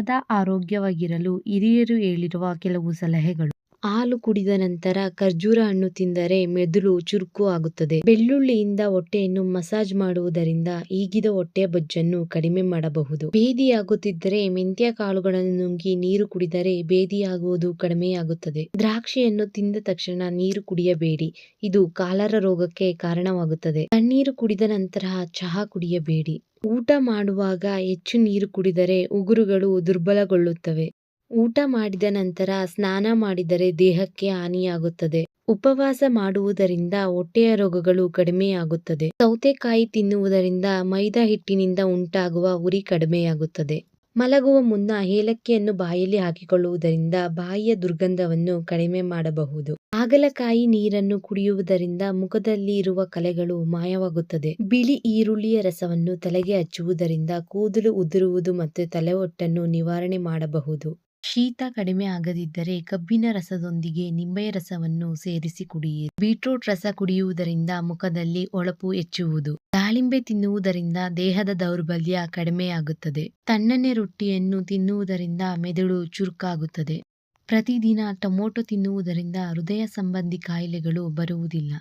ಸದಾ ಆರೋಗ್ಯವಾಗಿರಲು ಹಿರಿಯರು ಹೇಳಿರುವ ಕೆಲವು ಸಲಹೆಗಳು. ಹಾಲು ಕುಡಿದ ನಂತರ ಖರ್ಜೂರ ಹಣ್ಣು ತಿಂದರೆ ಮೆದುಳು ಚುರುಕು ಆಗುತ್ತದೆ. ಬೆಳ್ಳುಳ್ಳಿಯಿಂದ ಹೊಟ್ಟೆಯನ್ನು ಮಸಾಜ್ ಮಾಡುವುದರಿಂದ ಈಗಿದ ಹೊಟ್ಟೆ ಬೊಜ್ಜನ್ನು ಕಡಿಮೆ ಮಾಡಬಹುದು. ಬೇದಿಯಾಗುತ್ತಿದ್ದರೆ ಮೆಂತ್ಯ ಕಾಳುಗಳನ್ನು ನುಂಗಿ ನೀರು ಕುಡಿದರೆ ಬೇದಿಯಾಗುವುದು ಕಡಿಮೆಯಾಗುತ್ತದೆ. ದ್ರಾಕ್ಷಿಯನ್ನು ತಿಂದ ತಕ್ಷಣ ನೀರು ಕುಡಿಯಬೇಡಿ. ಇದು ಕಾಲರ ರೋಗಕ್ಕೆ ಕಾರಣವಾಗುತ್ತದೆ. ತಣ್ಣೀರು ಕುಡಿದ ನಂತರ ಚಹಾ ಕುಡಿಯಬೇಡಿ. ಊಟ ಮಾಡುವಾಗ ಹೆಚ್ಚು ನೀರು ಕುಡಿದರೆ ಉಗುರುಗಳು ದುರ್ಬಲಗೊಳ್ಳುತ್ತವೆ. ಊಟ ಮಾಡಿದ ನಂತರ ಸ್ನಾನ ಮಾಡಿದರೆ ದೇಹಕ್ಕೆ ಹಾನಿಯಾಗುತ್ತದೆ. ಉಪವಾಸ ಮಾಡುವುದರಿಂದ ಹೊಟ್ಟೆಯ ರೋಗಗಳು ಕಡಿಮೆಯಾಗುತ್ತದೆ. ಸೌತೆಕಾಯಿ ತಿನ್ನುವುದರಿಂದ ಮೈದಾ ಹಿಟ್ಟಿನಿಂದ ಉಂಟಾಗುವ ಉರಿ ಕಡಿಮೆಯಾಗುತ್ತದೆ. ಮಲಗುವ ಮುನ್ನ ಏಲಕ್ಕಿಯನ್ನು ಬಾಯಲ್ಲಿ ಹಾಕಿಕೊಳ್ಳುವುದರಿಂದ ಬಾಯಿಯ ದುರ್ಗಂಧವನ್ನು ಕಡಿಮೆ ಮಾಡಬಹುದು. ಹಾಗಲಕಾಯಿ ನೀರನ್ನು ಕುಡಿಯುವುದರಿಂದ ಮುಖದಲ್ಲಿ ಇರುವ ಕಲೆಗಳು ಮಾಯವಾಗುತ್ತದೆ. ಬಿಳಿ ಈರುಳ್ಳಿಯ ರಸವನ್ನು ತಲೆಗೆ ಹಚ್ಚುವುದರಿಂದ ಕೂದಲು ಉದುರುವುದು ಮತ್ತು ತಲೆಹೊಟ್ಟನ್ನು ನಿವಾರಣೆ ಮಾಡಬಹುದು. ಶೀತ ಕಡಿಮೆ ಆಗದಿದ್ದರೆ ಕಬ್ಬಿನ ರಸದೊಂದಿಗೆ ನಿಂಬೆಯ ರಸವನ್ನು ಸೇರಿಸಿ ಕುಡಿಯಿರಿ. ಬೀಟ್ರೂಟ್ ರಸ ಕುಡಿಯುವುದರಿಂದ ಮುಖದಲ್ಲಿ ಹೊಳಪು ಹೆಚ್ಚುವುದು. ದಾಳಿಂಬೆ ತಿನ್ನುವುದರಿಂದ ದೇಹದ ದೌರ್ಬಲ್ಯ ಕಡಿಮೆಯಾಗುತ್ತದೆ. ತಣ್ಣನೆ ರೊಟ್ಟಿಯನ್ನು ತಿನ್ನುವುದರಿಂದ ಮೆದುಳು ಚುರುಕಾಗುತ್ತದೆ. ಪ್ರತಿದಿನ ಟೊಮೊಟೊ ತಿನ್ನುವುದರಿಂದ ಹೃದಯ ಸಂಬಂಧಿ ಕಾಯಿಲೆಗಳು ಬರುವುದಿಲ್ಲ.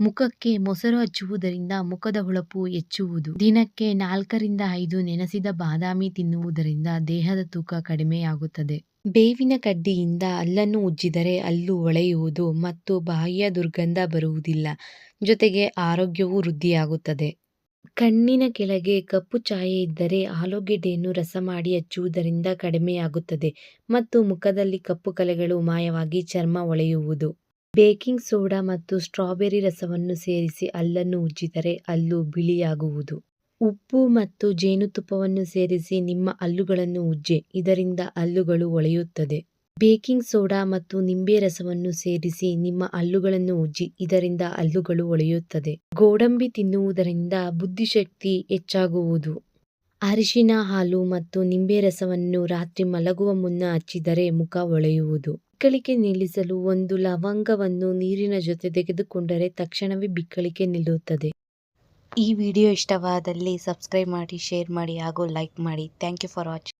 ಮುಖಕ್ಕೆ ಮೊಸರು ಹಚ್ಚುವುದರಿಂದ ಮುಖದ ಹೊಳಪು ಹೆಚ್ಚುವುದು. ದಿನಕ್ಕೆ ನಾಲ್ಕರಿಂದ ಐದು ನೆನೆಸಿದ ಬಾದಾಮಿ ತಿನ್ನುವುದರಿಂದ ದೇಹದ ತೂಕ ಕಡಿಮೆಯಾಗುತ್ತದೆ. ಬೇವಿನ ಕಡ್ಡಿಯಿಂದ ಹಲ್ಲನ್ನು ಉಜ್ಜಿದರೆ ಅಲ್ಲು ಒಳೆಯುವುದು ಮತ್ತು ಬಾಹ್ಯ ದುರ್ಗಂಧ ಬರುವುದಿಲ್ಲ. ಜೊತೆಗೆ ಆರೋಗ್ಯವೂ ವೃದ್ಧಿಯಾಗುತ್ತದೆ. ಕಣ್ಣಿನ ಕೆಳಗೆ ಕಪ್ಪು ಛಾಯೆ ಇದ್ದರೆ ಆಲೂಗೆಡ್ಡೆಯನ್ನು ರಸ ಮಾಡಿ ಹಚ್ಚುವುದರಿಂದ ಕಡಿಮೆಯಾಗುತ್ತದೆ ಮತ್ತು ಮುಖದಲ್ಲಿ ಕಪ್ಪು ಕಲೆಗಳು ಮಾಯವಾಗಿ ಚರ್ಮ ಹೊಳೆಯುವುದು. ಬೇಕಿಂಗ್ ಸೋಡಾ ಮತ್ತು ಸ್ಟ್ರಾಬೆರಿ ರಸವನ್ನು ಸೇರಿಸಿ ಹಲ್ಲನ್ನು ಉಜ್ಜಿದರೆ ಅಲ್ಲು ಬಿಳಿಯಾಗುವುದು. ಉಪ್ಪು ಮತ್ತು ಜೇನುತುಪ್ಪವನ್ನು ಸೇರಿಸಿ ನಿಮ್ಮ ಹಲ್ಲುಗಳನ್ನು ಉಜ್ಜಿ, ಇದರಿಂದ ಹಲ್ಲುಗಳು ಒಳೆಯುತ್ತದೆ. ಬೇಕಿಂಗ್ ಸೋಡಾ ಮತ್ತು ನಿಂಬೆ ರಸವನ್ನು ಸೇರಿಸಿ ನಿಮ್ಮ ಹಲ್ಲುಗಳನ್ನು ಉಜ್ಜಿ, ಇದರಿಂದ ಹಲ್ಲುಗಳು ಒಳೆಯುತ್ತದೆ. ಗೋಡಂಬಿ ತಿನ್ನುವುದರಿಂದ ಬುದ್ಧಿಶಕ್ತಿ ಹೆಚ್ಚಾಗುವುದು. ಅರಿಶಿನ, ಹಾಲು ಮತ್ತು ನಿಂಬೆ ರಸವನ್ನು ರಾತ್ರಿ ಮಲಗುವ ಮುನ್ನ ಹಚ್ಚಿದರೆ ಮುಖ ಹೊಳೆಯುವುದು ಬಿಕ್ಕಳಿಕೆ ನಿಲ್ಲಿಸಲು ಒಂದು ಲವಂಗವನ್ನು ನೀರಿನ ಜೊತೆ ತೆಗೆದುಕೊಂಡರೆ ತಕ್ಷಣವೇ ಬಿಕ್ಕಳಿಕೆ ನಿಲ್ಲುತ್ತದೆ. ಈ ವಿಡಿಯೋ ಇಷ್ಟವಾದಲ್ಲಿ ಸಬ್ಸ್ಕ್ರೈಬ್ ಮಾಡಿ, ಶೇರ್ ಮಾಡಿ ಹಾಗೂ ಲೈಕ್ ಮಾಡಿ. Thank you for watching